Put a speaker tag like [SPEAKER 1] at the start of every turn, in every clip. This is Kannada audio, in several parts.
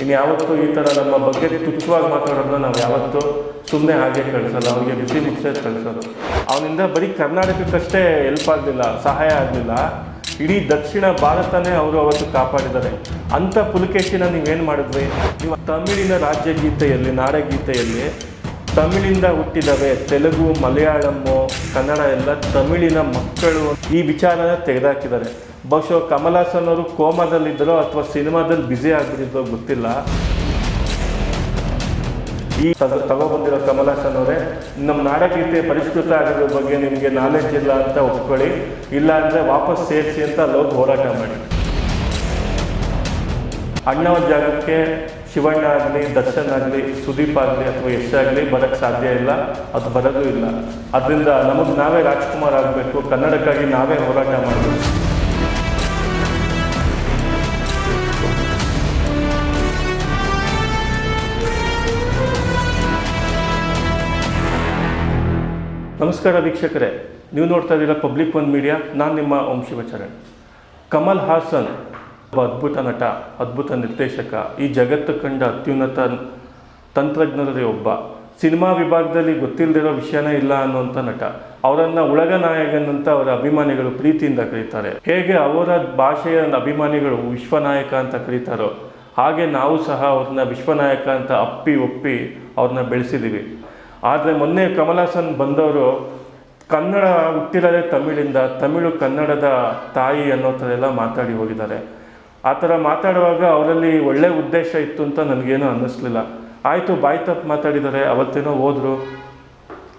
[SPEAKER 1] ಇನ್ನು ಯಾವತ್ತೂ ಈ ಥರ ನಮ್ಮ ಬಗ್ಗೆ ತುಚ್ಛವಾಗಿ ಮಾತಾಡೋದನ್ನ ನಾವು ಯಾವತ್ತೂ ಸುಮ್ಮನೆ ಹಾಗೆ ಕಳಿಸಲ್ಲ, ಅವರಿಗೆ ಬಿಸಿ ಮುಚ್ಚೆ ಕಳಿಸೋದು. ಅವನಿಂದ ಬರೀ ಕರ್ನಾಟಕಕ್ಕಷ್ಟೇ ಹೆಲ್ಪ್ ಆಗಲಿಲ್ಲ, ಸಹಾಯ ಆಗಲಿಲ್ಲ. ಇಡೀ ದಕ್ಷಿಣ ಭಾರತನೇ ಅವರು ಅವತ್ತು ಕಾಪಾಡಿದ್ದಾರೆ. ಅಂಥ ಪುಲಕೇಶಿನ ನೀವೇನು ಮಾಡಿದ್ರಿ? ನೀವು ತಮಿಳಿನ ರಾಜ್ಯಗೀತೆಯಲ್ಲಿ, ನಾಡಗೀತೆಯಲ್ಲಿ ತಮಿಳಿಂದ ಹುಟ್ಟಿದವೆ ತೆಲುಗು ಮಲಯಾಳಮ್ಮು ಕನ್ನಡ ಎಲ್ಲ ತಮಿಳಿನ ಮಕ್ಕಳು ಈ ವಿಚಾರನ ತೆಗೆದಾಕಿದ್ದಾರೆ. ಬಹುಶಃ ಕಮಲ್ ಹಾಸನ್ ಅವರು ಕೋಮಾದಲ್ಲಿದ್ದರೋ ಅಥವಾ ಸಿನಿಮಾದಲ್ಲಿ ಬ್ಯುಸಿ ಆಗಿದ್ದೋ ಗೊತ್ತಿಲ್ಲ. ಈ ತಗ- ತಗೊಬಂದಿರೋ ಕಮಲ್ ಹಾಸನ್ ಅವರೇ ನಮ್ಮ ನಾಡಗೀತೆ ಪರಿಷ್ಕೃತ ಆಗಿರೋ ಬಗ್ಗೆ ನಿಮಗೆ ನಾಲೆಡ್ಜ್ ಇಲ್ಲ ಅಂತ ಒಪ್ಕೊಳ್ಳಿ. ಇಲ್ಲ ಅಂದರೆ ವಾಪಸ್ ಸೇರಿಸಿ ಅಂತ ಅಲ್ಲಿ ಹೋಗಿ ಹೋರಾಟ ಮಾಡಿ. ಅಣ್ಣವ್ರ ಜಾಗಕ್ಕೆ ಶಿವಣ್ಣ ಆಗಲಿ ದರ್ಶನ್ ಆಗಲಿ ಸುದೀಪ್ ಆಗಲಿ ಅಥವಾ ಯಶ್ ಆಗಲಿ ಬರೋಕ್ಕೆ ಸಾಧ್ಯ ಇಲ್ಲ. ಅದು ಬರೋದು ಇಲ್ಲ. ಅದರಿಂದ ನಮಗೆ ನಾವೇ ರಾಜ್ಕುಮಾರ್ ಆಗಬೇಕು. ಕನ್ನಡಕ್ಕಾಗಿ ನಾವೇ ಹೋರಾಟ ಮಾಡಬೇಕು. ನಮಸ್ಕಾರ ವೀಕ್ಷಕರೇ. ನೀವು ನೋಡ್ತಾ ಇದ್ದೀರಾ ಪಬ್ಲಿಕ್ ಒನ್ ಮೀಡಿಯಾ. ನಾನು ನಿಮ್ಮ ಓಂ ಶಿವಚರಣ್. ಕಮಲ್ ಹಾಸನ್ ಒಬ್ಬ ಅದ್ಭುತ ನಟ, ಅದ್ಭುತ ನಿರ್ದೇಶಕ, ಈ ಜಗತ್ತು ಕಂಡ ಅತ್ಯುನ್ನತ ತಂತ್ರಜ್ಞರಲ್ಲಿ ಒಬ್ಬ. ಸಿನಿಮಾ ವಿಭಾಗದಲ್ಲಿ ಗೊತ್ತಿಲ್ಲದಿರೋ ವಿಷಯನೇ ಇಲ್ಲ ಅನ್ನುವಂಥ ನಟ. ಅವರನ್ನು ಉಳಗ ನಾಯಕನಂತ ಅವರ ಅಭಿಮಾನಿಗಳು ಪ್ರೀತಿಯಿಂದ ಕರೀತಾರೆ. ಹೇಗೆ ಅವರ ಭಾಷೆಯ ಅಭಿಮಾನಿಗಳು ವಿಶ್ವನಾಯಕ ಅಂತ ಕರೀತಾರೋ, ಹಾಗೆ ನಾವು ಸಹ ಅವ್ರನ್ನ ವಿಶ್ವನಾಯಕ ಅಂತ ಅಪ್ಪಿ ಒಪ್ಪಿ ಅವ್ರನ್ನ ಬೆಳೆಸಿದ್ದೀವಿ ಆದರೆ ಮೊನ್ನೆ ಕಮಲ್ ಬಂದವರು, ಕನ್ನಡ ಹುಟ್ಟಿರೋದೇ ತಮಿಳಿಂದ, ತಮಿಳು ಕನ್ನಡದ ತಾಯಿ ಅನ್ನೋ ಥರ ಎಲ್ಲ ಮಾತಾಡಿ ಹೋಗಿದ್ದಾರೆ. ಆ ಥರ ಮಾತಾಡುವಾಗ ಅವರಲ್ಲಿ ಒಳ್ಳೆ ಉದ್ದೇಶ ಇತ್ತು ಅಂತ ನನಗೇನು ಅನ್ನಿಸ್ಲಿಲ್ಲ. ಆಯಿತು, ಬಾಯಿ ತಪ್ಪು ಮಾತಾಡಿದ್ದಾರೆ, ಅವತ್ತೇನೋ ಹೋದರು,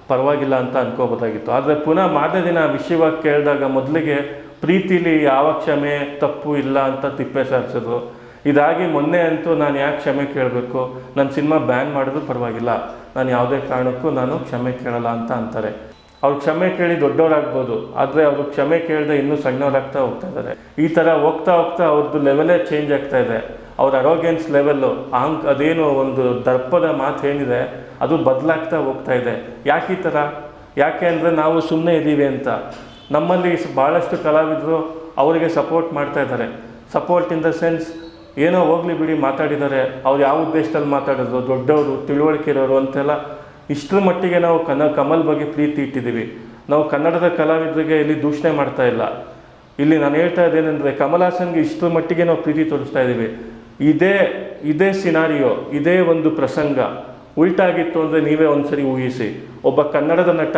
[SPEAKER 1] ಪರವಾಗಿಲ್ಲ ಅಂತ ಅನ್ಕೋಬೋದಾಗಿತ್ತು. ಆದರೆ ಪುನಃ ಮಾರನೇ ದಿನ ವಿಷಯವಾಗಿ ಕೇಳಿದಾಗ ಮೊದಲಿಗೆ ಪ್ರೀತಿಲಿ ಯಾವ ಕ್ಷಮೆ ತಪ್ಪು ಇಲ್ಲ ಅಂತ ತಿಪ್ಪೆ ಸಾರಿಸಿದ್ರು. ಇದಾಗಿ ಮೊನ್ನೆ ಅಂತೂ ನಾನು ಯಾಕೆ ಕ್ಷಮೆ ಕೇಳಬೇಕು? ನನ್ನ ಸಿನಿಮಾ ಬ್ಯಾನ್ ಮಾಡಿದ್ರು ಪರವಾಗಿಲ್ಲ. ನಾನು ಯಾವುದೇ ಕಾರಣಕ್ಕೂ ನಾನು ಕ್ಷಮೆ ಕೇಳಲ್ಲ ಅಂತ ಅಂತಾರೆ. ಅವ್ರು ಕ್ಷಮೆ ಕೇಳಿ ದೊಡ್ಡವರಾಗ್ಬೋದು, ಆದರೆ ಅವರು ಕ್ಷಮೆ ಕೇಳದೆ ಇನ್ನೂ ಸಣ್ಣವರಾಗ್ತಾ ಹೋಗ್ತಾ ಇದ್ದಾರೆ ಈ ಥರ ಹೋಗ್ತಾ ಹೋಗ್ತಾ ಅವ್ರದ್ದು ಲೆವೆಲೇ ಚೇಂಜ್ ಆಗ್ತಾ ಇದೆ. ಅವ್ರ ಅರೋಗೆನ್ಸ್ ಲೆವೆಲ್ಲು ಅಹಂಕ, ಅದೇನು ಒಂದು ದರ್ಪದ ಮಾತು ಏನಿದೆ ಅದು ಬದಲಾಗ್ತಾ ಹೋಗ್ತಾ ಇದೆ. ಯಾಕೆ ಈ ಥರ ಯಾಕೆ ಅಂದರೆ ನಾವು ಸುಮ್ಮನೆ ಇದ್ದೀವಿ ಅಂತ. ನಮ್ಮಲ್ಲಿ ಭಾಳಷ್ಟು ಕಲಾವಿದರು ಅವರಿಗೆ ಸಪೋರ್ಟ್ ಮಾಡ್ತಾ ಇದ್ದಾರೆ ಸಪೋರ್ಟ್ ಇನ್ ದ ಸೆನ್ಸ್ ಏನೋ ಹೋಗಲಿ ಬಿಡಿ ಮಾತಾಡಿದ್ದಾರೆ ಅವ್ರು ಯಾವ ಉದ್ದೇಶದಲ್ಲಿ ಮಾತಾಡೋದು ದೊಡ್ಡವರು, ತಿಳುವಳಿಕೆ ಇರೋರು ಅಂತೆಲ್ಲ ಇಷ್ಟರ ಮಟ್ಟಿಗೆ ನಾವು ಕನ ಕಮಲ್ ಬಗ್ಗೆ ಪ್ರೀತಿ ಇಟ್ಟಿದ್ದೀವಿ. ನಾವು ಕನ್ನಡದ ಕಲಾವಿದರಿಗೆ ಇಲ್ಲಿ ದೂಷಣೆ ಮಾಡ್ತಾ ಇಲ್ಲ. ಇಲ್ಲಿ ನಾನು ಹೇಳ್ತಾ ಇದ್ದೇನೆಂದರೆ ಕಮಲ್ ಹಾಸನ್ಗೆ ಇಷ್ಟರ ಮಟ್ಟಿಗೆ ನಾವು ಪ್ರೀತಿ ತೋರಿಸ್ತಾ ಇದ್ದೀವಿ. ಇದೇ ಇದೇ ಸಿನಾರಿಯೋ ಇದೇ ಒಂದು ಪ್ರಸಂಗ ಉಲ್ಟಾಗಿತ್ತು ಅಂದರೆ ನೀವೇ ಒಂದ್ಸರಿ ಊಹಿಸಿ. ಒಬ್ಬ ಕನ್ನಡದ ನಟ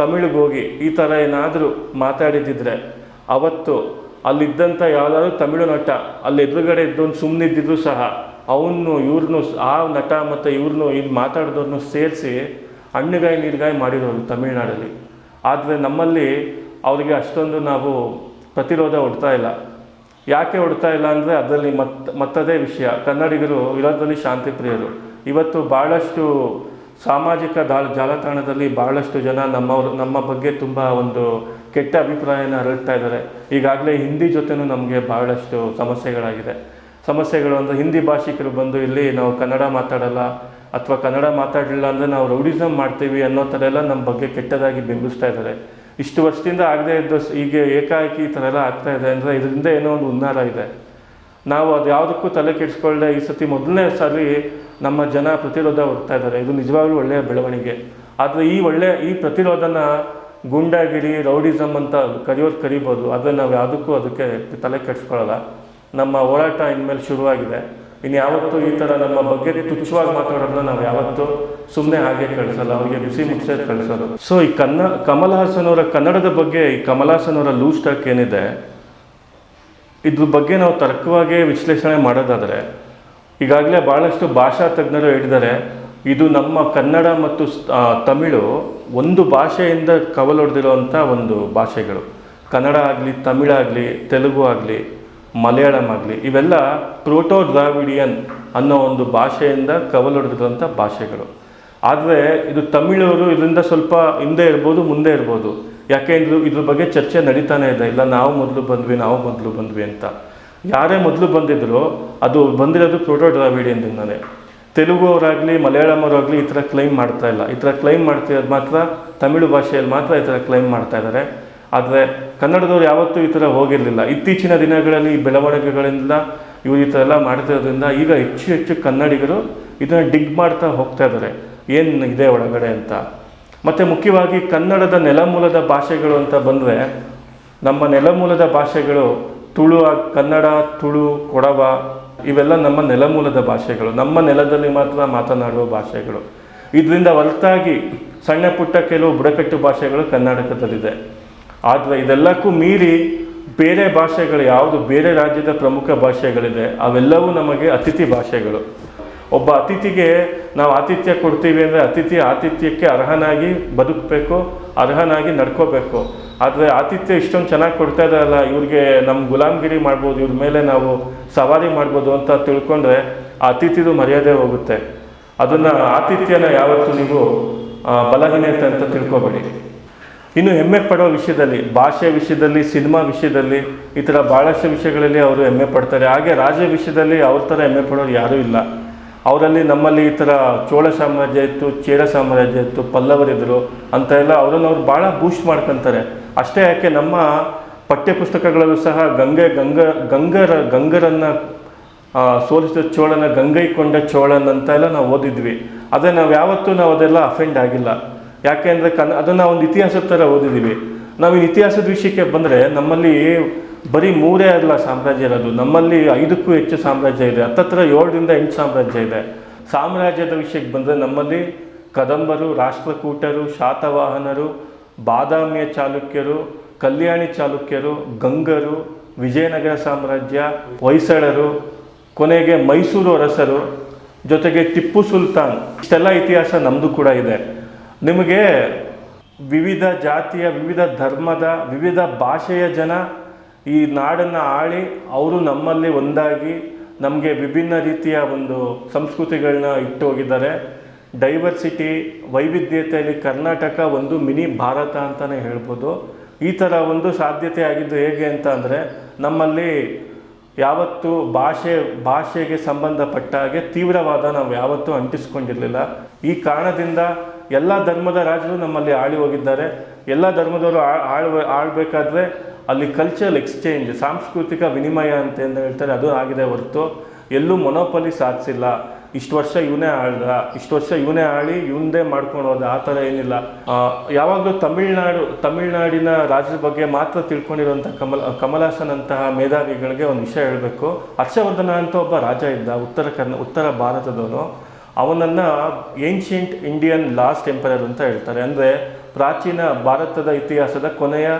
[SPEAKER 1] ತಮಿಳಿಗೆ ಹೋಗಿ ಈ ಥರ ಏನಾದರೂ ಮಾತಾಡಿದ್ದಿದ್ರೆ ಅವತ್ತು ಅಲ್ಲಿದ್ದಂಥ ಯಾವುದಾದ್ರೂ ತಮಿಳು ನಟ ಅಲ್ಲಿ ಎದುರುಗಡೆ ಇದ್ದೊಂದು ಸುಮ್ಮನಿದ್ದಿದ್ರು ಸಹ ಅವನು ಇವ್ರನ್ನೂ ಆ ನಟ ಮತ್ತು ಇವ್ರನ್ನೂ ಇದು ಮಾತಾಡಿದವ್ರನ್ನೂ ಸೇರಿಸಿ ಹಣ್ಣುಗಾಯಿ, ನೀರುಗಾಯಿ ಮಾಡಿರೋರು ತಮಿಳ್ನಾಡಲ್ಲಿ. ಆದರೆ ನಮ್ಮಲ್ಲಿ ಅವರಿಗೆ ಅಷ್ಟೊಂದು ನಾವು ಪ್ರತಿರೋಧ ಹೊಡ್ತಾ ಇಲ್ಲ. ಯಾಕೆ ಹೊಡ್ತಾ ಇಲ್ಲ ಅಂದರೆ ಅದರಲ್ಲಿ ಮತ್, ಮತ್ತದೇ ವಿಷಯ. ಕನ್ನಡಿಗರು ಇರೋದ್ರಲ್ಲಿ ಶಾಂತಿ ಪ್ರಿಯರು. ಇವತ್ತು ಭಾಳಷ್ಟು ಸಾಮಾಜಿಕ ದಾಳ ಜಾಲತಾಣದಲ್ಲಿ ಭಾಳಷ್ಟು ಜನ ನಮ್ಮವರು, ನಮ್ಮ ಬಗ್ಗೆ ತುಂಬ ಒಂದು ಕೆಟ್ಟ ಅಭಿಪ್ರಾಯನ ಹರಡ್ತಾ ಇದ್ದಾರೆ. ಈಗಾಗಲೇ ಹಿಂದಿ ಜೊತೆನೂ ನಮಗೆ ಭಾಳಷ್ಟು ಸಮಸ್ಯೆಗಳಾಗಿದೆ. ಸಮಸ್ಯೆಗಳು ಅಂದರೆ ಹಿಂದಿ ಭಾಷಿಕರು ಬಂದು ಇಲ್ಲಿ ನಾವು ಕನ್ನಡ ಮಾತಾಡಲ್ಲ ಅಥವಾ ಕನ್ನಡ ಮಾತಾಡಲಿಲ್ಲ ಅಂದರೆ ನಾವು ರೌಡಿಸಮ್ ಮಾಡ್ತೀವಿ ಅನ್ನೋ ಥರ ಎಲ್ಲ ನಮ್ಮ ಬಗ್ಗೆ ಕೆಟ್ಟದಾಗಿ ಬಿಂಬಿಸ್ತಾ ಇದ್ದಾರೆ. ಇಷ್ಟು ವರ್ಷದಿಂದ ಆಗದೇ ಇದ್ದ ಈಗ ಏಕಾಏಕಿ ಈ ಥರ ಎಲ್ಲ ಆಗ್ತಾ ಇದೆ ಅಂದರೆ ಇದರಿಂದ ಏನೋ ಒಂದು ಹುನ್ನಾರ ಇದೆ. ನಾವು ಅದು ಯಾವುದಕ್ಕೂ ತಲೆ ಕೆಡಿಸ್ಕೊಳ್ಳದೆ ಈ ಸತಿ ಮೊದಲನೇ ಸಾರಿ ನಮ್ಮ ಜನ ಪ್ರತಿರೋಧ ಹೋಗ್ತಾ ಇದ್ದಾರೆ. ಇದು ನಿಜವಾಗ್ಲೂ ಒಳ್ಳೆಯ ಬೆಳವಣಿಗೆ. ಆದರೆ ಈ ಒಳ್ಳೆಯ ಈ ಪ್ರತಿರೋಧನ ಗುಂಡಾಗಿರಿ, ರೌಡಿಸಮ್ ಅಂತ ಕರೆಯೋದು ಕರಿಬೋದು. ಆದರೆ ನಾವು ಯಾವುದಕ್ಕೂ ಅದಕ್ಕೆ ತಲೆ ಕೆಡಿಸ್ಕೊಳ್ಳಲ್ಲ. ನಮ್ಮ ಹೋರಾಟ ಇನ್ಮೇಲೆ ಶುರುವಾಗಿದೆ. ಇನ್ನು ಯಾವತ್ತೂ ಈ ಥರ ನಮ್ಮ ಬಗ್ಗೆ ತುಚ್ಛವಾಗಿ ಮಾತಾಡೋದನ್ನ ನಾವು ಯಾವತ್ತೂ ಸುಮ್ಮನೆ ಹಾಗೆ ಕಳಿಸಲ್ಲ, ಅವರಿಗೆ ಬಿಸಿ ಮುಚ್ಚೆ ಕಳಿಸೋದು. ಸೊ ಈ ಕನ್ನ ಕಮಲ್ ಅವರ ಕನ್ನಡದ ಬಗ್ಗೆ, ಈ ಕಮಲ್ ಅವರ ಲೂಸ್ ಟಾಕ್ ಏನಿದೆ, ಇದ್ರ ಬಗ್ಗೆ ನಾವು ತರ್ಕವಾಗಿ ವಿಶ್ಲೇಷಣೆ ಮಾಡೋದಾದರೆ, ಈಗಾಗಲೇ ಭಾಳಷ್ಟು ಭಾಷಾ ತಜ್ಞರು ಹೇಳಿದ್ದಾರೆ, ಇದು ನಮ್ಮ ಕನ್ನಡ ಮತ್ತು ತಮಿಳು ಒಂದು ಭಾಷೆಯಿಂದ ಕವಲೊಡೆದಿರುವಂಥ ಒಂದು ಭಾಷೆಗಳು. ಕನ್ನಡ ಆಗಲಿ ತಮಿಳಾಗಲಿ ತೆಲುಗು ಆಗಲಿ ಮಲಯಾಳಂ ಆಗಲಿ, ಇವೆಲ್ಲ ಪ್ರೋಟೋ ದ್ರಾವಿಡಿಯನ್ ಅನ್ನೋ ಒಂದು ಭಾಷೆಯಿಂದ ಕವಲೊಡೆದಿರುವಂಥ ಭಾಷೆಗಳು. ಆದರೆ ಇದು ತಮಿಳವರು ಇದರಿಂದ ಸ್ವಲ್ಪ ಹಿಂದೆ ಇರ್ಬೋದು, ಮುಂದೆ ಇರ್ಬೋದು. ಯಾಕೆ ಇದು ಇದ್ರ ಬಗ್ಗೆ ಚರ್ಚೆ ನಡೀತಾನೆ ಇದೆ. ಇಲ್ಲ, ನಾವು ಮೊದಲು ಬಂದ್ವಿ, ನಾವು ಮೊದಲು ಬಂದ್ವಿ ಅಂತ. ಯಾರೇ ಮೊದಲು ಬಂದಿದ್ರು, ಅದು ಬಂದಿರೋದು ಪ್ರೋಟೋ ದ್ರಾವಿಡಿಯನ್ದಿಂದಾನೆ ತೆಲುಗು ಅವರಾಗಲಿ ಮಲಯಾಳಂ ಅವರಾಗಲಿ ಈ ಥರ ಕ್ಲೈಮ್ ಮಾಡ್ತಾ ಇಲ್ಲ. ಈ ಥರ ಕ್ಲೈಮ್ ಮಾಡ್ತಿರೋದು ಮಾತ್ರ ತಮಿಳು ಭಾಷೆಯಲ್ಲಿ ಮಾತ್ರ ಈ ಥರ ಕ್ಲೈಮ್ ಮಾಡ್ತಾ ಇದ್ದಾರೆ. ಆದರೆ ಕನ್ನಡದವ್ರು ಯಾವತ್ತೂ ಈ ಥರ ಹೋಗಿರಲಿಲ್ಲ. ಇತ್ತೀಚಿನ ದಿನಗಳಲ್ಲಿ ಈ ಬೆಳವಣಿಗೆಗಳಿಂದ ಇವು ಈ ಥರ ಎಲ್ಲ ಮಾಡ್ತಿರೋದ್ರಿಂದ ಈಗ ಹೆಚ್ಚು ಹೆಚ್ಚು ಕನ್ನಡಿಗರು ಇದನ್ನು ಡಿಗ್ ಮಾಡ್ತಾ ಹೋಗ್ತಾ ಇದ್ದಾರೆ. ಏನು ಇದೆ ಒಳಗಡೆ ಅಂತ. ಮತ್ತು ಮುಖ್ಯವಾಗಿ ಕನ್ನಡದ ನೆಲಮೂಲದ ಭಾಷೆಗಳು ಅಂತ ಬಂದರೆ ನಮ್ಮ ನೆಲಮೂಲದ ಭಾಷೆಗಳು ತುಳು, ಕನ್ನಡ, ತುಳು, ಕೊಡವ ಇವೆಲ್ಲ ನಮ್ಮ ನೆಲಮೂಲದ ಭಾಷೆಗಳು. ನಮ್ಮ ನೆಲದಲ್ಲಿ ಮಾತ್ರ ಮಾತನಾಡುವ ಭಾಷೆಗಳು. ಇದರಿಂದ ಹೊರತಾಗಿ ಸಣ್ಣ ಪುಟ್ಟ ಕೆಲವು ಬುಡಕಟ್ಟು ಭಾಷೆಗಳು ಕರ್ನಾಟಕದಲ್ಲಿದೆ. ಆದರೆ ಇದೆಲ್ಲಕ್ಕೂ ಮೀರಿ ಬೇರೆ ಭಾಷೆಗಳು ಯಾವುದು ಬೇರೆ ರಾಜ್ಯದ ಪ್ರಮುಖ ಭಾಷೆಗಳಿದೆ, ಅವೆಲ್ಲವೂ ನಮಗೆ ಅತಿಥಿ ಭಾಷೆಗಳು. ಒಬ್ಬ ಅತಿಥಿಗೆ ನಾವು ಆತಿಥ್ಯ ಕೊಡ್ತೀವಿ ಅಂದರೆ ಅತಿಥಿ ಆತಿಥ್ಯಕ್ಕೆ ಅರ್ಹನಾಗಿ ಬದುಕಬೇಕು, ಅರ್ಹನಾಗಿ ನಡ್ಕೋಬೇಕು. ಆದರೆ ಆತಿಥ್ಯ ಇಷ್ಟೊಂದು ಚೆನ್ನಾಗಿ ಕೊಡ್ತಾ ಇದ್ದಾರಲ್ಲ ಇವ್ರಿಗೆ ನಮ್ಮ ಗುಲಾಮಗಿರಿ ಮಾಡ್ಬೋದು, ಇವ್ರ ಮೇಲೆ ನಾವು ಸವಾರಿ ಮಾಡ್ಬೋದು ಅಂತ ತಿಳ್ಕೊಂಡ್ರೆ ಆ ಅತಿಥಿದು ಮರ್ಯಾದೆ ಹೋಗುತ್ತೆ. ಅದನ್ನು ಆತಿಥ್ಯನ ಯಾವತ್ತೂ ನೀವು ಬಲಹೀನತೆ ಅಂತ ತಿಳ್ಕೊಬೇಡಿ. ಇನ್ನು ಹೆಮ್ಮೆ ಪಡೋ ವಿಷಯದಲ್ಲಿ, ಭಾಷೆ ವಿಷಯದಲ್ಲಿ, ಸಿನಿಮಾ ವಿಷಯದಲ್ಲಿ ಈ ಥರ ಭಾಳಷ್ಟು ವಿಷಯಗಳಲ್ಲಿ ಅವರು ಹೆಮ್ಮೆ ಪಡ್ತಾರೆ. ಹಾಗೆ ರಾಜ ವಿಷಯದಲ್ಲಿ ಅವ್ರ ಥರ ಹೆಮ್ಮೆ ಪಡೋರು ಯಾರೂ ಇಲ್ಲ. ಅವರಲ್ಲಿ ನಮ್ಮಲ್ಲಿ ಈ ಥರ ಚೋಳ ಸಾಮ್ರಾಜ್ಯ ಇತ್ತು, ಚೇರ ಸಾಮ್ರಾಜ್ಯ ಇತ್ತು ಪಲ್ಲವರಿದ್ದರು ಅಂತ ಎಲ್ಲ ಅವರನ್ನು ಅವ್ರು ಭಾಳ ಬೂಸ್ಟ್ ಮಾಡ್ಕೊತಾರೆ. ಅಷ್ಟೇ ಯಾಕೆ ನಮ್ಮ ಪಠ್ಯಪುಸ್ತಕಗಳಲ್ಲೂ ಸಹ ಗಂಗೆ, ಗಂಗ, ಗಂಗರ, ಗಂಗರನ್ನು ಸೋಲಿಸಿದ ಚೋಳನ ಗಂಗೈಕೊಂಡ ಚೋಳನ್ ಅಂತ ಎಲ್ಲ ನಾವು ಓದಿದ್ವಿ. ಅದೇ ನಾವು ಯಾವತ್ತೂ ನಾವು ಅದೆಲ್ಲ ಅಫೆಂಡ್ ಆಗಿಲ್ಲ. ಯಾಕೆಂದರೆ ಕನ್ ಅದನ್ನು ಒಂದು ಇತಿಹಾಸದ ಥರ ಓದಿದ್ದೀವಿ. ನಾವು ಈ ಇತಿಹಾಸದ ವಿಷಯಕ್ಕೆ ಬಂದರೆ ನಮ್ಮಲ್ಲಿ ಬರೀ ಮೂರೇ ಅಲ್ಲ ಸಾಮ್ರಾಜ್ಯ ಇರೋದು. ನಮ್ಮಲ್ಲಿ ಐದಕ್ಕೂ ಹೆಚ್ಚು ಸಾಮ್ರಾಜ್ಯ ಇದೆ. ಹತ್ತತ್ರ ಏಳರಿಂದ ಎಂಟು ಸಾಮ್ರಾಜ್ಯ ಇದೆ. ಸಾಮ್ರಾಜ್ಯದ ವಿಷಯಕ್ಕೆ ಬಂದರೆ ನಮ್ಮಲ್ಲಿ ಕದಂಬರು, ರಾಷ್ಟ್ರಕೂಟರು, ಶಾತವಾಹನರು, ಬಾದಾಮಿಯ ಚಾಲುಕ್ಯರು, ಕಲ್ಯಾಣಿ ಚಾಲುಕ್ಯರು, ಗಂಗರು, ವಿಜಯನಗರ ಸಾಮ್ರಾಜ್ಯ, ಹೊಯ್ಸಳರು, ಕೊನೆಗೆ ಮೈಸೂರು ಅರಸರು, ಜೊತೆಗೆ ಟಿಪ್ಪು ಸುಲ್ತಾನ್. ಇಷ್ಟೆಲ್ಲ ಇತಿಹಾಸ ನಮ್ಮದು ಕೂಡ ಇದೆ. ನಿಮಗೆ ವಿವಿಧ ಜಾತಿಯ, ವಿವಿಧ ಧರ್ಮದ, ವಿವಿಧ ಭಾಷೆಯ ಜನ ಈ ನಾಡನ್ನು ಆಳಿ ಅವರು ನಮ್ಮಲ್ಲಿ ಒಂದಾಗಿ ನಮಗೆ ವಿಭಿನ್ನ ರೀತಿಯ ಒಂದು ಸಂಸ್ಕೃತಿಗಳನ್ನ ಇಟ್ಟು ಹೋಗಿದ್ದಾರೆ ಡೈವರ್ಸಿಟಿ ವೈವಿಧ್ಯತೆಯಲ್ಲಿ ಕರ್ನಾಟಕ ಒಂದು ಮಿನಿ ಭಾರತ ಅಂತಲೇ ಹೇಳ್ಬೋದು. ಈ ಥರ ಒಂದು ಸಾಧ್ಯತೆ ಆಗಿದ್ದು ಹೇಗೆ ಅಂತ ಅಂದರೆ ನಮ್ಮಲ್ಲಿ ಯಾವತ್ತೂ ಭಾಷೆ, ಭಾಷೆಗೆ ಸಂಬಂಧಪಟ್ಟ ಹಾಗೆ ತೀವ್ರವಾದ ನಾವು ಯಾವತ್ತೂ ಅಂಟಿಸ್ಕೊಂಡಿರಲಿಲ್ಲ. ಈ ಕಾರಣದಿಂದ ಎಲ್ಲ ಧರ್ಮದ ರಾಜರು ನಮ್ಮಲ್ಲಿ ಆಳಿ ಹೋಗಿದ್ದಾರೆ. ಎಲ್ಲ ಧರ್ಮದವರು ಆಳ್ವ, ಆಳ್ಬೇಕಾದ್ರೆ ಅಲ್ಲಿ ಕಲ್ಚರಲ್ ಎಕ್ಸ್ಚೇಂಜ್ ಸಾಂಸ್ಕೃತಿಕ ವಿನಿಮಯ ಅಂತ ಹೇಳ್ತಾರೆ, ಅದು ಆಗಿದೆ ಹೊರತು. ಎಲ್ಲೂ ಮೊನೋಪಲಿ ಸಾಧಿಸಿಲ್ಲ. ಇಷ್ಟು ವರ್ಷ ಇವನೇ ಆಳ್ದ. ಇಷ್ಟು ವರ್ಷ ಇವನೇ ಆಳಿ ಇವಂದೇ ಮಾಡ್ಕೊಂಡು ಹೋದ. ಆ ಥರ ಏನಿಲ್ಲ. ಯಾವಾಗಲೂ ತಮಿಳ್ನಾಡು, ತಮಿಳ್ನಾಡಿನ ರಾಜ್ಯದ ಬಗ್ಗೆ ಮಾತ್ರ ತಿಳ್ಕೊಂಡಿರುವಂಥ ಕಮಲ ಕಮಲಾಸನ್ ಅಂತಹ ಮೇಧಾವಿಗಳಿಗೆ ಒಂದು ವಿಷಯ ಹೇಳಬೇಕು. ಹರ್ಷವರ್ಧನ ಅಂತ ಒಬ್ಬ ರಾಜ ಇದ್ದ, ಉತ್ತರ ಕರ್ನಾ, ಉತ್ತರ ಭಾರತದವನು. ಅವನನ್ನು ಏನ್ಷಿಯಂಟ್ ಇಂಡಿಯನ್ ಲಾಸ್ಟ್ ಎಂಪರರ್ ಅಂತ ಹೇಳ್ತಾರೆ. ಅಂದರೆ ಪ್ರಾಚೀನ ಭಾರತದ ಇತಿಹಾಸದ ಕೊನೆಯ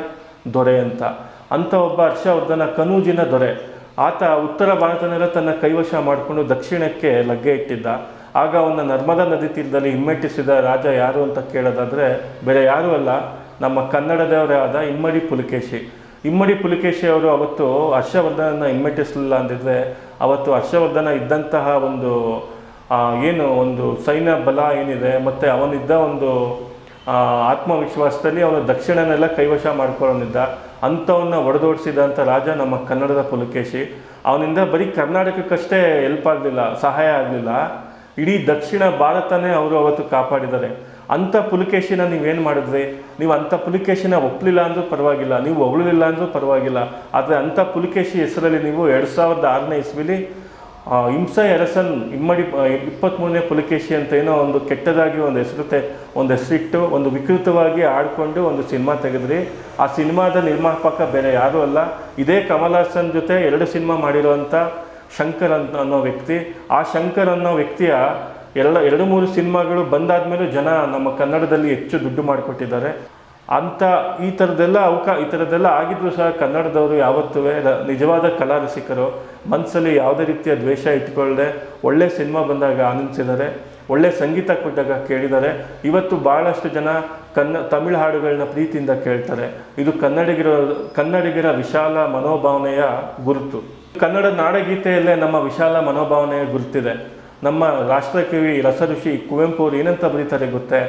[SPEAKER 1] ದೊರೆ ಅಂತ. ಅಂಥ ಒಬ್ಬ ಹರ್ಷವರ್ಧನ ಕನೂಜಿನ ದೊರೆ. ಆತ ಉತ್ತರ ಭಾರತನೆಲ್ಲ ತನ್ನ ಕೈವಶ ಮಾಡಿಕೊಂಡು ದಕ್ಷಿಣಕ್ಕೆ ಲಗ್ಗೆ ಇಟ್ಟಿದ್ದ. ಆಗ ಅವನ ನರ್ಮದಾ ನದಿ ತೀರದಲ್ಲಿ ಹಿಮ್ಮೆಟ್ಟಿಸಿದ ರಾಜ ಯಾರು ಅಂತ ಕೇಳೋದಾದರೆ, ಬೇರೆ ಯಾರೂ ಅಲ್ಲ, ನಮ್ಮ ಕನ್ನಡದವರೇ ಆದ ಇಮ್ಮಡಿ ಪುಲಿಕೇಶಿ. ಇಮ್ಮಡಿ ಪುಲಿಕೇಶಿ ಅವರು ಅವತ್ತು ಹರ್ಷವರ್ಧನನ್ನು ಹಿಮ್ಮೆಟ್ಟಿಸಲಿಲ್ಲ ಅಂದಿದ್ರೆ, ಅವತ್ತು ಹರ್ಷವರ್ಧನ ಇದ್ದಂತಹ ಒಂದು ಏನು ಒಂದು ಸೈನ್ಯ ಬಲ ಏನಿದೆ, ಮತ್ತು ಅವನಿದ್ದ ಒಂದು ಆತ್ಮವಿಶ್ವಾಸದಲ್ಲಿ ಅವನು ದಕ್ಷಿಣನೆಲ್ಲ ಕೈವಶ ಮಾಡ್ಕೊಳ್ಳೋನಿದ್ದ. ಅಂಥವನ್ನ ಒಡೆದೋಡಿಸಿದಂಥ ರಾಜ ನಮ್ಮ ಕನ್ನಡದ ಪುಲಕೇಶಿ. ಅವನಿಂದ ಬರೀ ಕರ್ನಾಟಕಕ್ಕಷ್ಟೇ ಹೆಲ್ಪ್ ಆಗಲಿಲ್ಲ, ಸಹಾಯ ಆಗಲಿಲ್ಲ. ಇಡೀ ದಕ್ಷಿಣ ಭಾರತನೇ ಅವರು ಅವತ್ತು ಕಾಪಾಡಿದ್ದಾರೆ. ಅಂಥ ಪುಲಕೇಶಿನ ನೀವೇನು ಮಾಡಿದ್ರಿ? ನೀವು ಅಂಥ ಪುಲಿಕೇಶಿನ ಒಪ್ಪಲಿಲ್ಲ ಅಂದರೂ ಪರವಾಗಿಲ್ಲ, ನೀವು ಒಗಳಿಲ್ಲ ಅಂದರೂ ಪರವಾಗಿಲ್ಲ. ಆದರೆ ಅಂಥ ಪುಲಕೇಶಿ ಹೆಸರಲ್ಲಿ ನೀವು ಎರಡು ಸಾವಿರದ ಆರನೇ ಇಸ್ವಿಲಿ ಆ, ಹಿಂಸಾ ಅರಸನ್ ಇಮ್ಮಡಿ ಇಪ್ಪತ್ತ್ಮೂರನೇ ಪುಲಕೇಶಿ ಅಂತ ಏನೋ ಒಂದು ಕೆಟ್ಟದಾಗಿ ಒಂದು ಹೆಸರುತೆ ಒಂದು ಹೆಸರಿಟ್ಟು ಒಂದು ವಿಕೃತವಾಗಿ ಆಡಿಕೊಂಡು ಒಂದು ಸಿನಿಮಾ ತೆಗೆದ್ರಿ. ಆ ಸಿನಿಮಾದ ನಿರ್ಮಾಪಕ ಬೇರೆ ಯಾರೂ ಅಲ್ಲ. ಇದೇ ಕಮಲ್ ಹಾಸನ್ ಜೊತೆ ಎರಡು ಸಿನಿಮಾ ಮಾಡಿರುವಂಥ ಶಂಕರ್ ಅಂತ ಅನ್ನೋ ವ್ಯಕ್ತಿ. ಆ ಶಂಕರ್ ಅನ್ನೋ ವ್ಯಕ್ತಿಯ ಎರಡು ಎರಡು ಮೂರು ಸಿನಿಮಾಗಳು ಬಂದಾದ್ಮೇಲೂ ಜನ ನಮ್ಮ ಕನ್ನಡದಲ್ಲಿ ಹೆಚ್ಚು ದುಡ್ಡು ಮಾಡಿಕೊಟ್ಟಿದ್ದಾರೆ. ಅಂತ ಈ ಥರದ್ದೆಲ್ಲ ಅವಕ ಈ ಥರದ್ದೆಲ್ಲ ಆಗಿದ್ರು ಸಹ ಕನ್ನಡದವರು ಯಾವತ್ತೂ ನಿಜವಾದ ಕಲಾ ರಸಿಕರು ಮನಸ್ಸಲ್ಲಿ ಯಾವುದೇ ರೀತಿಯ ದ್ವೇಷ ಇಟ್ಕೊಳ್ಳದೆ ಒಳ್ಳೆ ಸಿನಿಮಾ ಬಂದಾಗ ಆನಂದಿಸಿದ್ದಾರೆ, ಒಳ್ಳೆ ಸಂಗೀತ ಕೊಟ್ಟಾಗ ಕೇಳಿದ್ದಾರೆ. ಇವತ್ತು ಭಾಳಷ್ಟು ಜನ ಕನ್ನ ತಮಿಳು ಹಾಡುಗಳನ್ನ ಪ್ರೀತಿಯಿಂದ ಕೇಳ್ತಾರೆ. ಇದು ಕನ್ನಡಿಗರ ಕನ್ನಡಿಗರ ವಿಶಾಲ ಮನೋಭಾವನೆಯ ಗುರುತು. ಕನ್ನಡ ನಾಡಗೀತೆಯಲ್ಲೇ ನಮ್ಮ ವಿಶಾಲ ಮನೋಭಾವನೆಯ ಗುರುತಿದೆ. ನಮ್ಮ ರಾಷ್ಟ್ರಕವಿ ರಸಋಷಿ ಕುವೆಂಪು ಅವರು ಏನಂತ ಬರೀತಾರೆ ಗೊತ್ತೇ?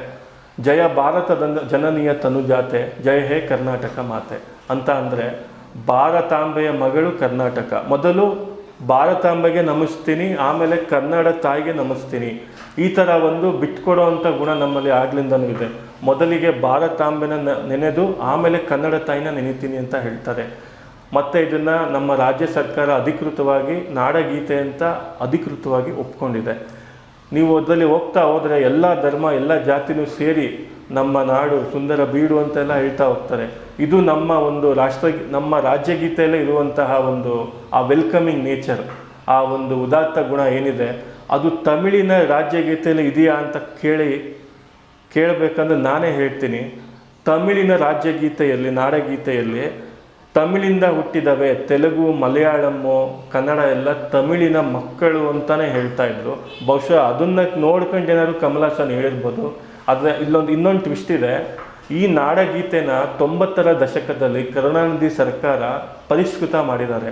[SPEAKER 1] ಜಯ ಭಾರತದ ಜನನೀಯ ತನುಜಾತೆ ಜಯ ಹೇ ಕರ್ನಾಟಕ ಮಾತೆ. ಅಂತ ಅಂದರೆ ಭಾರತಾಂಬೆಯ ಮಗಳು ಕರ್ನಾಟಕ. ಮೊದಲು ಭಾರತಾಂಬೆಗೆ ನಮಿಸ್ತೀನಿ, ಆಮೇಲೆ ಕನ್ನಡ ತಾಯಿಗೆ ನಮಿಸ್ತೀನಿ. ಈ ಥರ ಒಂದು ಬಿಟ್ಕೊಡೋವಂಥ ಗುಣ ನಮ್ಮಲ್ಲಿ ಆಗ್ಲಿಂದನೂ ಇದೆ. ಮೊದಲಿಗೆ ಭಾರತಾಂಬೆನ ನೆನೆದು, ಆಮೇಲೆ ಕನ್ನಡ ತಾಯಿನ ನೆನೀತೀನಿ ಅಂತ ಹೇಳ್ತಾರೆ. ಮತ್ತು ಇದನ್ನು ನಮ್ಮ ರಾಜ್ಯ ಸರ್ಕಾರ ಅಧಿಕೃತವಾಗಿ ನಾಡಗೀತೆ ಅಂತ ಅಧಿಕೃತವಾಗಿ ಒಪ್ಕೊಂಡಿದೆ. ನೀವು ಅದರಲ್ಲಿ ಹೋಗ್ತಾ ಹೋದರೆ ಎಲ್ಲ ಧರ್ಮ, ಎಲ್ಲ ಜಾತಿನೂ ಸೇರಿ ನಮ್ಮ ನಾಡು ಸುಂದರ ಬೀಡು ಅಂತೆಲ್ಲ ಹೇಳ್ತಾ ಹೋಗ್ತಾರೆ. ಇದು ನಮ್ಮ ಒಂದು ರಾಷ್ಟ್ರ, ನಮ್ಮ ರಾಜ್ಯಗೀತೆಯಲ್ಲೇ ಇರುವಂತಹ ಒಂದು, ಆ ವೆಲ್ಕಮಿಂಗ್ ನೇಚರ್ ಆ ಒಂದು ಉದಾತ್ತ ಗುಣ ಏನಿದೆ, ಅದು ತಮಿಳಿನ ರಾಜ್ಯಗೀತೆಯಲ್ಲಿ ಇದೆಯಾ ಅಂತ ಕೇಳಿ, ಕೇಳಬೇಕಂದ್ರೆ ನಾನೇ ಹೇಳ್ತೀನಿ. ತಮಿಳಿನ ರಾಜ್ಯಗೀತೆಯಲ್ಲಿ, ನಾಡಗೀತೆಯಲ್ಲಿ ತಮಿಳಿಂದ ಹುಟ್ಟಿದವೆ. ತೆಲುಗು ಮಲಯಾಳಮ್ಮು ಕನ್ನಡ ಎಲ್ಲ ತಮಿಳಿನ ಮಕ್ಕಳು ಅಂತಾನೆ ಹೇಳ್ತಾ ಇದ್ರು. ಬಹುಶಃ ಅದನ್ನ ನೋಡ್ಕೊಂಡು ಏನಾದ್ರು ಕಮಲಾಸನ್ ಹೇಳಿರ್ಬೋದು. ಆದರೆ ಇಲ್ಲೊಂದು ಇನ್ನೊಂದು ಟ್ವಿಸ್ಟ್ ಇದೆ. ಈ ನಾಡಗೀತೆನ ತೊಂಬತ್ತರ ದಶಕದಲ್ಲಿ ಕರುಣಾನಿಧಿ ಸರ್ಕಾರ ಪರಿಷ್ಕೃತ ಮಾಡಿದ್ದಾರೆ.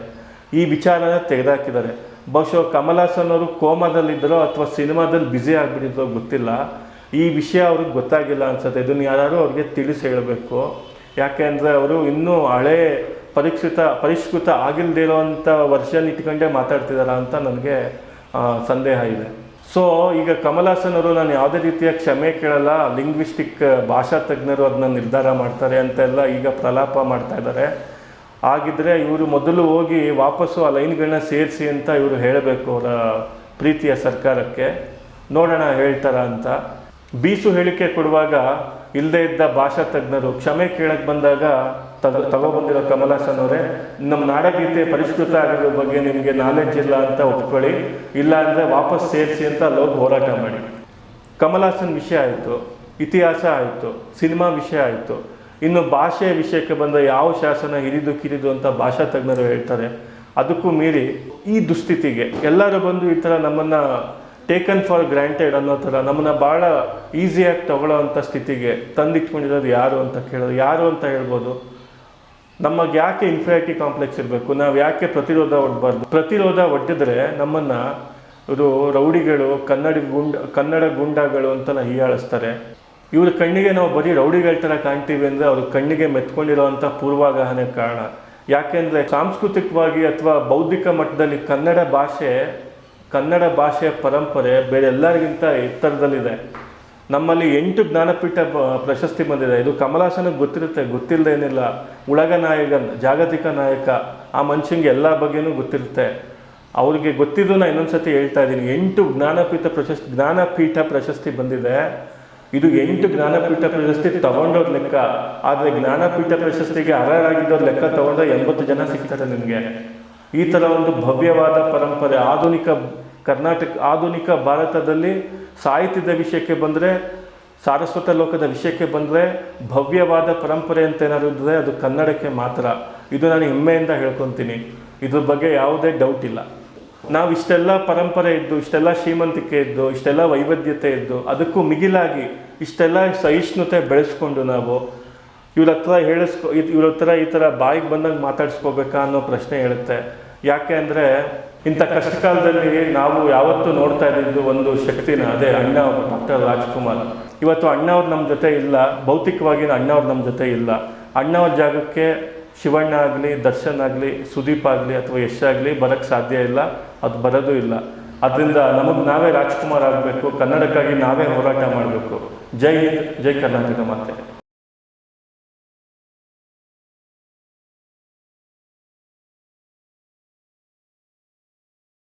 [SPEAKER 1] ಈ ವಿಚಾರನ ತೆಗೆದಾಕಿದ್ದಾರೆ. ಬಹುಶಃ ಕಮಲಾಸನ್ ಅವರು ಕೋಮಾದಲ್ಲಿದ್ದರೋ ಅಥವಾ ಸಿನಿಮಾದಲ್ಲಿ ಬ್ಯುಸಿ ಆಗಿಬಿಟ್ಟಿದ್ರೋ ಗೊತ್ತಿಲ್ಲ. ಈ ವಿಷಯ ಅವ್ರಿಗೆ ಗೊತ್ತಾಗಿಲ್ಲ ಅನ್ಸುತ್ತೆ. ಇದನ್ನು ಯಾರು ಅವ್ರಿಗೆ ತಿಳಿಸಿ ಹೇಳಬೇಕು. ಯಾಕೆ ಅಂದರೆ ಅವರು ಇನ್ನೂ ಹಳೆ ಪರಿಷ್ಕೃತ ಪರಿಷ್ಕೃತ ಆಗಿಲ್ಲದೆ ಇರೋವಂಥ ವರ್ಷನ್ ಇಟ್ಕೊಂಡೇ ಮಾತಾಡ್ತಿದಾರ ಅಂತ ನನಗೆ ಸಂದೇಹ ಇದೆ. ಸೊ ಈಗ ಕಮಲಾಸನ್ ಅವರು ನಾನು ಯಾವುದೇ ರೀತಿಯ ಕ್ಷಮೆ ಕೇಳಲ್ಲ ಲಿಂಗ್ವಿಸ್ಟಿಕ್ ಭಾಷಾ ತಜ್ಞರು ಅದನ್ನ ನಿರ್ಧಾರ ಮಾಡ್ತಾರೆ ಅಂತೆಲ್ಲ ಈಗ ಪ್ರಲಾಪ ಮಾಡ್ತಾ ಇದ್ದಾರೆ. ಆಗಿದ್ರೆ ಇವರು ಮೊದಲು ಹೋಗಿ ವಾಪಸ್ಸು ಆ ಲೈನ್ಗಳನ್ನ ಸೇರಿಸಿ ಅಂತ ಇವರು ಹೇಳಬೇಕು ಅವರ ಪ್ರೀತಿಯ ಸರ್ಕಾರಕ್ಕೆ. ನೋಡೋಣ ಹೇಳ್ತಾರ ಅಂತ. ಬೀಸು ಹೇಳಿಕೆ ಕೊಡುವಾಗ ಇಲ್ಲದೆ ಇದ್ದ ಭಾಷಾ ತಜ್ಞರು ಕ್ಷಮೆ ಕೇಳಕ್ಕೆ ಬಂದಾಗ ತಗ, ತಗೊಬಂದಿರೋ ಕಮಲಾಸನ್ ಅವರೇ ನಮ್ಮ ನಾಡಗೀತೆ ಪರಿಷ್ಕೃತ ಆಗಿರೋ ಬಗ್ಗೆ ನಿಮಗೆ ನಾಲೆಡ್ಜ್ ಇಲ್ಲ ಅಂತ ಒಪ್ಕೊಳ್ಳಿ, ಇಲ್ಲ ಅಂದರೆ ವಾಪಸ್ ಸೇರಿಸಿ ಅಂತ ಲೋಕ ಹೋರಾಟ ಮಾಡಿ. ಕಮಲಾಸನ್ ವಿಷಯ ಆಯಿತು, ಇತಿಹಾಸ ಆಯಿತು, ಸಿನಿಮಾ ವಿಷಯ ಆಯಿತು. ಇನ್ನು ಭಾಷೆಯ ವಿಷಯಕ್ಕೆ ಬಂದ ಯಾವ ಶಾಸನ ಹಿರಿದು ಕಿರಿದು ಅಂತ ಭಾಷಾ ತಜ್ಞರು ಹೇಳ್ತಾರೆ, ಅದಕ್ಕೂ ಮೀರಿ ಈ ದುಸ್ಥಿತಿಗೆ ಎಲ್ಲರೂ ಬಂದು ಈ ಥರ ನಮ್ಮನ್ನು ಟೇಕನ್ ಫಾರ್ ಗ್ರಾಂಟೆಡ್ ಅನ್ನೋ ಥರ ನಮ್ಮನ್ನು ಭಾಳ ಈಸಿಯಾಗಿ ತಗೊಳ್ಳೋ ಅಂಥ ಸ್ಥಿತಿಗೆ ತಂದಿಟ್ಕೊಂಡಿರೋದು ಯಾರು ಅಂತ ಕೇಳೋದು ಯಾರು ಅಂತ ಹೇಳ್ಬೋದು? ನಮಗೆ ಯಾಕೆ ಇನ್ಫಿನಿಟಿ ಕಾಂಪ್ಲೆಕ್ಸ್ ಇರಬೇಕು? ನಾವು ಯಾಕೆ ಪ್ರತಿರೋಧ ಒಡ್ಬಾರ್ದು? ಪ್ರತಿರೋಧ ಒಡ್ಡಿದ್ರೆ ನಮ್ಮನ್ನು ಇವರು ರೌಡಿಗಳು, ಕನ್ನಡ ಗುಂಡ, ಕನ್ನಡ ಗುಂಡಗಳು ಅಂತ ಹೀಯಾಳಿಸ್ತಾರೆ. ಇವ್ರ ಕಣ್ಣಿಗೆ ನಾವು ಬರೀ ರೌಡಿಗಳ ಥರ ಕಾಣ್ತೀವಿ ಅಂದರೆ ಅವ್ರ ಕಣ್ಣಿಗೆ ಮೆತ್ಕೊಂಡಿರೋವಂಥ ಪೂರ್ವಾಗಹನೆ ಕಾರಣ. ಯಾಕೆಂದರೆ ಸಾಂಸ್ಕೃತಿಕವಾಗಿ ಅಥವಾ ಬೌದ್ಧಿಕ ಮಟ್ಟದಲ್ಲಿ ಕನ್ನಡ ಭಾಷೆ ಕನ್ನಡ ಭಾಷೆಯ ಪರಂಪರೆ ಬೇರೆ ಎಲ್ಲರಿಗಿಂತ ಎತ್ತರದಲ್ಲಿದೆ. ನಮ್ಮಲ್ಲಿ ಎಂಟು ಜ್ಞಾನಪೀಠ ಪ್ರಶಸ್ತಿ ಬಂದಿದೆ. ಇದು ಕಮಲಾಸನಿಗೆ ಗೊತ್ತಿರುತ್ತೆ ಗೊತ್ತಿಲ್ಲದೆ ಏನಿಲ್ಲ. ಉಳಗ ನಾಯಕನ್ ಜಾಗತಿಕ ನಾಯಕ, ಆ ಮನುಷ್ಯಂಗೆ ಎಲ್ಲ ಬಗ್ಗೆನೂ ಗೊತ್ತಿರುತ್ತೆ. ಅವ್ರಿಗೆ ಗೊತ್ತಿದ್ದು ನಾನು ಇನ್ನೊಂದು ಸತಿ ಹೇಳ್ತಾ ಇದ್ದೀನಿ. ಎಂಟು ಜ್ಞಾನಪೀಠ ಪ್ರಶಸ್ತಿ ಜ್ಞಾನಪೀಠ ಪ್ರಶಸ್ತಿ ಬಂದಿದೆ. ಇದು ಎಂಟು ಜ್ಞಾನಪೀಠ ಪ್ರಶಸ್ತಿ ತಗೊಂಡೋದ್ ಲೆಕ್ಕ. ಆದರೆ ಜ್ಞಾನಪೀಠ ಪ್ರಶಸ್ತಿಗೆ ಅರ್ಹರಾಗಿದ್ದವ್ರ ಲೆಕ್ಕ ತಗೊಂಡ್ರೆ ಎಂಬತ್ತು ಜನ ಸಿಗ್ತಾರೆ ನಿಮಗೆ. ಈ ಥರ ಒಂದು ಭವ್ಯವಾದ ಪರಂಪರೆ ಆಧುನಿಕ ಕರ್ನಾಟಕ, ಆಧುನಿಕ ಭಾರತದಲ್ಲಿ ಸಾಹಿತ್ಯದ ವಿಷಯಕ್ಕೆ ಬಂದರೆ, ಸಾರಸ್ವತ ಲೋಕದ ವಿಷಯಕ್ಕೆ ಬಂದರೆ ಭವ್ಯವಾದ ಪರಂಪರೆ ಅಂತ ಏನಾದ್ರು ಇದ್ದರೆ ಅದು ಕನ್ನಡಕ್ಕೆ ಮಾತ್ರ. ಇದು ನಾನು ಹೆಮ್ಮೆಯಿಂದ ಹೇಳ್ಕೊತೀನಿ. ಇದ್ರ ಬಗ್ಗೆ ಯಾವುದೇ ಡೌಟ್ ಇಲ್ಲ. ನಾವು ಇಷ್ಟೆಲ್ಲ ಪರಂಪರೆ ಇದ್ದು, ಇಷ್ಟೆಲ್ಲ ಶ್ರೀಮಂತಿಕೆ ಇದ್ದು, ಇಷ್ಟೆಲ್ಲ ವೈವಿಧ್ಯತೆ ಇದ್ದು, ಅದಕ್ಕೂ ಮಿಗಿಲಾಗಿ ಇಷ್ಟೆಲ್ಲ ಸಹಿಷ್ಣುತೆ ಬೆಳೆಸ್ಕೊಂಡು ನಾವು ಇವ್ರ ಹತ್ರ ಹೇಳಿಸ್ಕೊ ಇವ್ರ ಹತ್ರ ಈ ಥರ ಬಾಯಿಗೆ ಬಂದಂಗೆ ಮಾತಾಡ್ಸ್ಕೋಬೇಕಾ ಅನ್ನೋ ಪ್ರಶ್ನೆ ಹೇಳುತ್ತೆ. ಯಾಕೆ ಅಂದರೆ ಇಂಥ ಕಷ್ಟ ಕಾಲದಲ್ಲಿ ನಾವು ಯಾವತ್ತೂ ನೋಡ್ತಾ ಇದ್ದಿದ್ದು ಒಂದು ಶಕ್ತಿನ, ಅದೇ ಅಣ್ಣ ಅವರು ಡಾಕ್ಟರ್ ರಾಜ್ಕುಮಾರ್. ಇವತ್ತು ಅಣ್ಣವ್ರು ನಮ್ಮ ಜೊತೆ ಇಲ್ಲ ಭೌತಿಕವಾಗಿ ಅಣ್ಣವ್ರು ನಮ್ಮ ಜೊತೆ ಇಲ್ಲ. ಅಣ್ಣವ್ರ ಜಾಗಕ್ಕೆ ಶಿವಣ್ಣ ಆಗಲಿ, ದರ್ಶನ್ ಆಗಲಿ, ಸುದೀಪ್ ಆಗಲಿ ಅಥವಾ ಆಗಲಿ ಬರೋಕ್ಕೆ ಸಾಧ್ಯ ಇಲ್ಲ, ಅದು ಬರೋದು ಇಲ್ಲ. ಅದರಿಂದ ನಮಗೆ ನಾವೇ ರಾಜ್ಕುಮಾರ್ ಆಗಬೇಕು, ಕನ್ನಡಕ್ಕಾಗಿ ನಾವೇ ಹೋರಾಟ ಮಾಡಬೇಕು. ಜೈ ಹಿಂದ್, ಜೈ ಕರ್ನಾಟಕ ಮಾತೆ.